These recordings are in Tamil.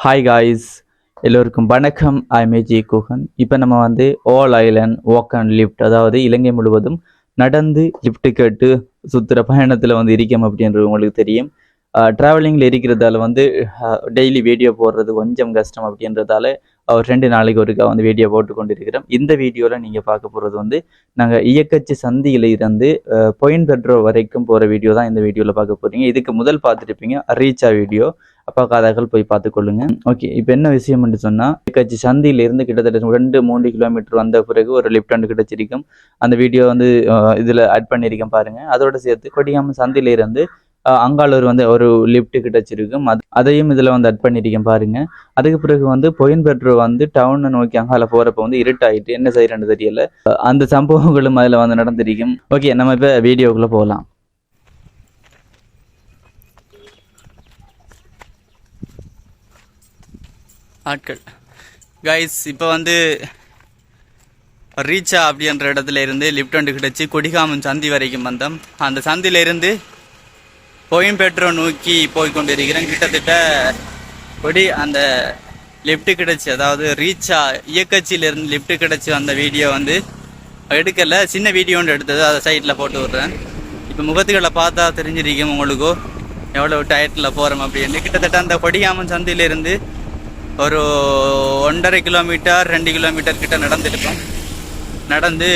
ஹாய் காய்ஸ் எல்லோருக்கும் வணக்கம். ஐ மேஜி குஹன் இப்போ நம்ம வந்து all island walk and lift அதாவது இலங்கை முழுவதும் நடந்து லிஃப்ட் கேட்டு சுற்றுற பயணத்தில் வந்து இருக்கோம் அப்படின்றது உங்களுக்கு தெரியும். ட்ராவலிங்கில் இருக்கிறதால வந்து டெய்லி வீடியோ போடுறது கொஞ்சம் கஷ்டம் அப்படின்றதால ஒரு ரெண்டு நாளைக்கு ஒருக்கா வந்து வீடியோ போட்டு கொண்டிருக்கிறோம் இந்த வீடியோவில் நீங்கள் பார்க்க போகிறது வந்து நாங்கள் இயக்கச்சி சந்தியில் இருந்து பொயின் பெட்ரோ வரைக்கும் போகிற வீடியோ தான் இந்த வீடியோவில் பார்க்க போகிறீங்க இதுக்கு முதல் பார்த்துருப்பீங்க ரீச்சா வீடியோ அப்பா காதாக்கள் போய் பார்த்துக்கொள்ளுங்க ஓகே இப்போ என்ன விஷயம்னு சொன்னால் இயக்கச்சி சந்தியில இருந்து கிட்டத்தட்ட ரெண்டு மூன்று கிலோமீட்டர் வந்த பிறகு ஒரு லிஃப்ட் ஹண்ட் கிடைச்சிருக்கும். அந்த வீடியோ வந்து இதில் ஆட் பண்ணியிருக்கேன் பாருங்கள் அதோட சேர்த்து கொடியாமல் சந்தியில இருந்து அங்காளூர் வந்து ஒரு லிஃப்ட் கிடைச்சிருக்கும் அது அதையும் இதில் வந்து அட் பண்ணியிருக்கேன் பாருங்க. அதுக்கு பிறகு வந்து பொயின் பெட்ரோ வந்து டவுனை நோக்கி அங்கால போகிறப்ப வந்து இருட்டாயிட்டு என்ன செய்யறேன்னு தெரியல. அந்த சம்பவங்களும் அதில் வந்து நடந்திருக்கும். ஓகே நம்ம இப்போ வீடியோக்குள்ளே போகலாம் ஆட்கள். கைஸ் இப்போ வந்து ரீச்சா அப்படின்ற இடத்துல இருந்து லிஃப்ட் வந்து கிடச்சி கொடிகாமன் சந்தி வரைக்கும் வந்தோம். அந்த சந்தியிலிருந்து இருந்து கோயம்பேட்டரை நோக்கி போய் கொண்டிருக்கிறேன் கிட்டத்தட்ட கொடி அந்த லிஃப்ட் கிடச்சி அதாவது ரீச்சா இயக்கச்சியிலிருந்து லிஃப்ட் கிடச்சி வந்த வீடியோ வந்து எடுக்கல. சின்ன வீடியோ ஒன்று எடுத்தது அதை சைட்டில் போட்டு விட்றேன். இப்போ முகத்துக்களை பார்த்தா தெரிஞ்சிருக்கும் உங்களுக்கோ எவ்வளோ டயத்தில் போகிறோம் அப்படின்னு. கிட்டத்தட்ட அந்த கொடியாமன் சந்தையிலிருந்து ஒரு ஒன்றரை கிலோமீட்டர் ரெண்டு கிலோமீட்டர் கிட்ட நடந்திருப்போம் நடந்து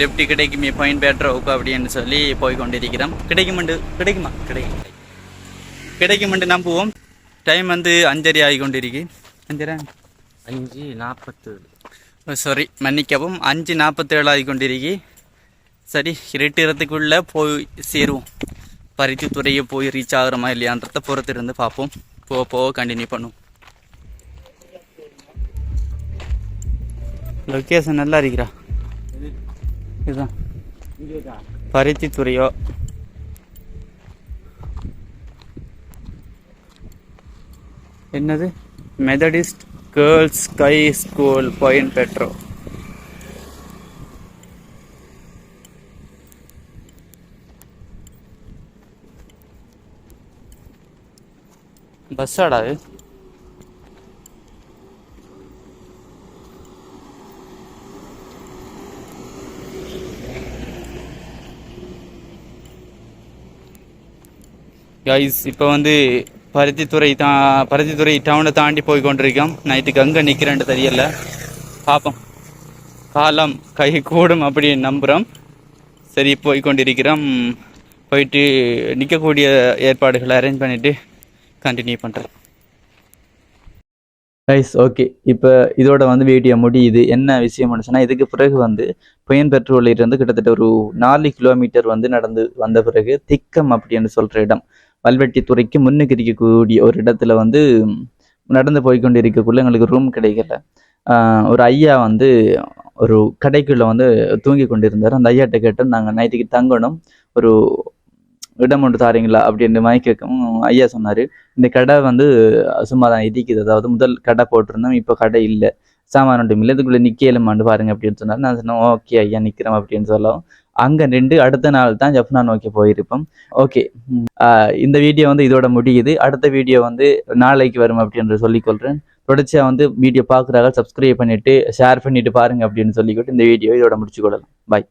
லெஃப்ட் கிடைக்குமே பாயிண்ட் பேட்ரோவுக்கு அப்படின்னு சொல்லி போய் கொண்டிருக்கிறோம் கிடைக்குமெண்டு கிடைக்குமா? கிடைக்கும் கிடைக்குமெண்டு நம்புவோம். டைம் வந்து அஞ்சரை ஆகி கொண்டிருக்கு அஞ்சரை? அஞ்சு நாற்பத்து சாரி மன்னிக்கவும் அஞ்சு நாற்பத்தேழு ஆகி கொண்டிருக்கு சரி இருட்டுறதுக்குள்ளே போய் சேருவோம். பருத்தி துறையை போய் ரீச் ஆகுறோமா இல்லையான்றத பொறுத்து இருந்து பார்ப்போம். போக போக கண்டினியூ பண்ணுவோம். லொக்கேஷன் நல்லா இருக்கிறா இதுதான் பருத்தி துறையோ என்னது? Methodist girls sky school point Pedro பஸ்ஸாடா அது? கைஸ் இப்போ வந்து பருத்தித்துறை தா பருத்தித்துறை டவுனை தாண்டி போய் கொண்டிருக்கோம். நைட்டுக்கு அங்கே நிற்கிறேன்ட்டு தெரியல. பார்ப்போம் காலம் கை கூடும் அப்படி நம்புகிறோம் சரி போய் கொண்டிருக்கிறோம். போயிட்டு நிற்கக்கூடிய ஏற்பாடுகளை அரேஞ்ச் பண்ணிவிட்டு கண்டினியூ பண்ணுறேன் ரைஸ் ஓகே இப்போ இதோட வந்து வீடியோ முடியுது. என்ன விஷயம் சொன்னால் இதுக்கு பிறகு வந்து புயன் பெட்ரோலிருந்து கிட்டத்தட்ட ஒரு நாலு கிலோமீட்டர் வந்து நடந்து வந்த பிறகு திக்கம் அப்படின்னு சொல்கிற இடம். வல்வெட்டித்துறைக்கு முன்னுக்கு இருக்கக்கூடிய ஒரு இடத்துல வந்து நடந்து போய்கொண்டு இருக்கக்குள்ள எங்களுக்கு ரூம் கிடைக்கல. ஆஹ் ஒரு ஐயா வந்து ஒரு கடைக்குள்ள வந்து தூங்கி கொண்டிருந்தார். அந்த ஐயாட்ட கேட்டோம் நாங்கள் நைட்டுக்கு தங்கணும். ஒரு இடம் ஒன்று தாரீங்களா? அப்படின்னு மாதிரி கேட்கவும் ஐயா சொன்னார் இந்த கடை வந்து சும்மா தான் இடிக்குது. அதாவது முதல் கடை போட்டிருந்தோம் இப்போ கடை இல்லை. சாமான் ஒன்றும் இல்லை. இதுக்குள்ளே நிற்கலமாண்டு பாருங்க அப்படின்னு சொன்னார். நான் சொன்னேன் ஓகே ஐயா நிற்கிறோம் அப்படின்னு சொல்லவும் அங்கே நின்று அடுத்த நாள் தான் ஜப்னா நோக்கி போயிருப்போம். ஓகே இந்த வீடியோ வந்து இதோட முடியுது. அடுத்த வீடியோ வந்து நாளைக்கு வரும் அப்படின்னு சொல்லிக்கொள்கிறேன் தொடர்ச்சியாக வந்து வீடியோ பார்க்குறாங்க சப்ஸ்கிரைப் பண்ணிவிட்டு ஷேர் பண்ணிட்டு பாருங்க அப்படின்னு சொல்லிக்கிட்டு இந்த வீடியோ இதோட முடிச்சுக்கொள்ளலாம் பாய்